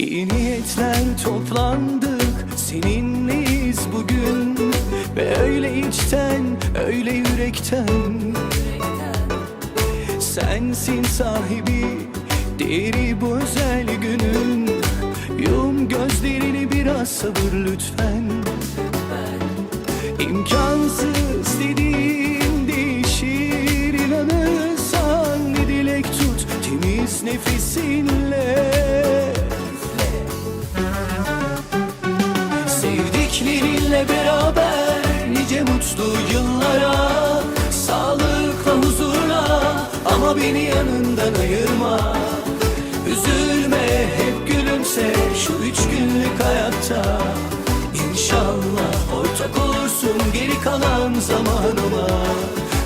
İyi niyetler toplandık Seninleyiz bugün. Ve öyle içten öyle yürekten. Sensin sahibi Değeri bu özel günün. Yum gözlerini biraz sabır lütfen. İmkansız beni yanından ayırma. Üzülme hep gülümse şu üç günlük hayatta. İnşallah ortak olursun geri kalan zamanıma.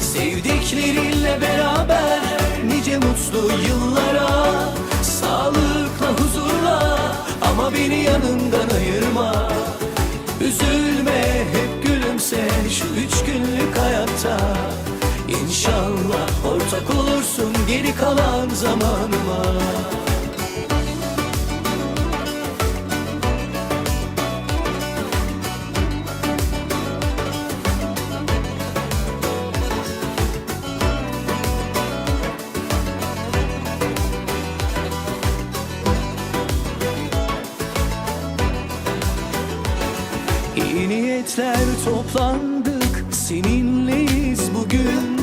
Sevdiklerinle beraber nice mutlu yıllara. Sağlıkla huzurla ama beni yanından ayırma. Üzülme hep gülümse şu üç günlük hayatta. İnşallah ortak olursun geri kalan zamanıma. İyi niyetler toplandık Seninleyiz bugün.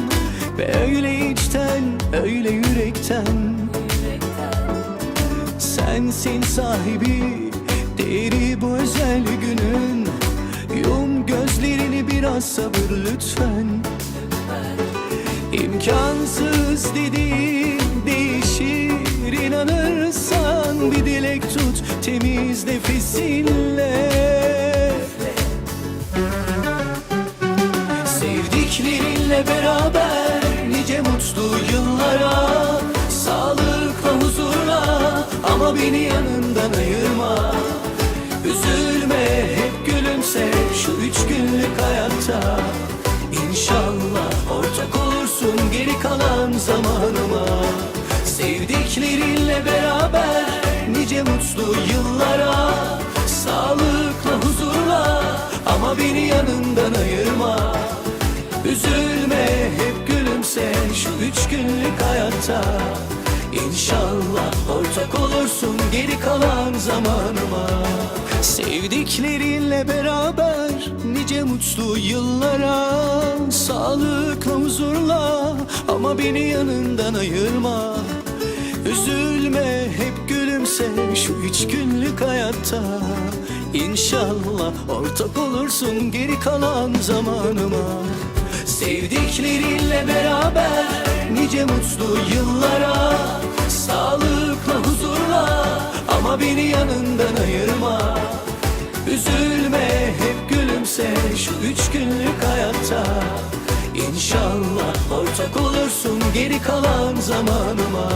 Ve öyle içten öyle yürekten. Sensin sahibi Değeri bu özel günün. Yum gözlerini biraz sabır lütfen. İmkansız dediğin değişir inanırsan Bir dilek tut temiz nefesinle Sevdiklerinle beraber nice yıllara Sağlıkla huzurla ama beni yanından ayırma. Üzülme hep gülümse şu üç günlük hayatta. İnşallah ortak olursun geri kalan zamanıma. Sevdiklerinle beraber günlük hayatta İnşallah ortak olursun geri kalan zamanıma. Sevdiklerinle beraber nice mutlu yıllara. Sağlıkla huzurla ama beni yanından ayırma. Üzülme hep gülümse şu üç günlük hayatta. İnşallah ortak olursun geri kalan zamanıma Sevdiklerinle beraber nice mutlu yıllara Sağlıkla huzurla ama beni yanından ayırma. Üzülme hep gülümse şu üç günlük hayatta. İnşallah ortak olursun geri kalan zamanıma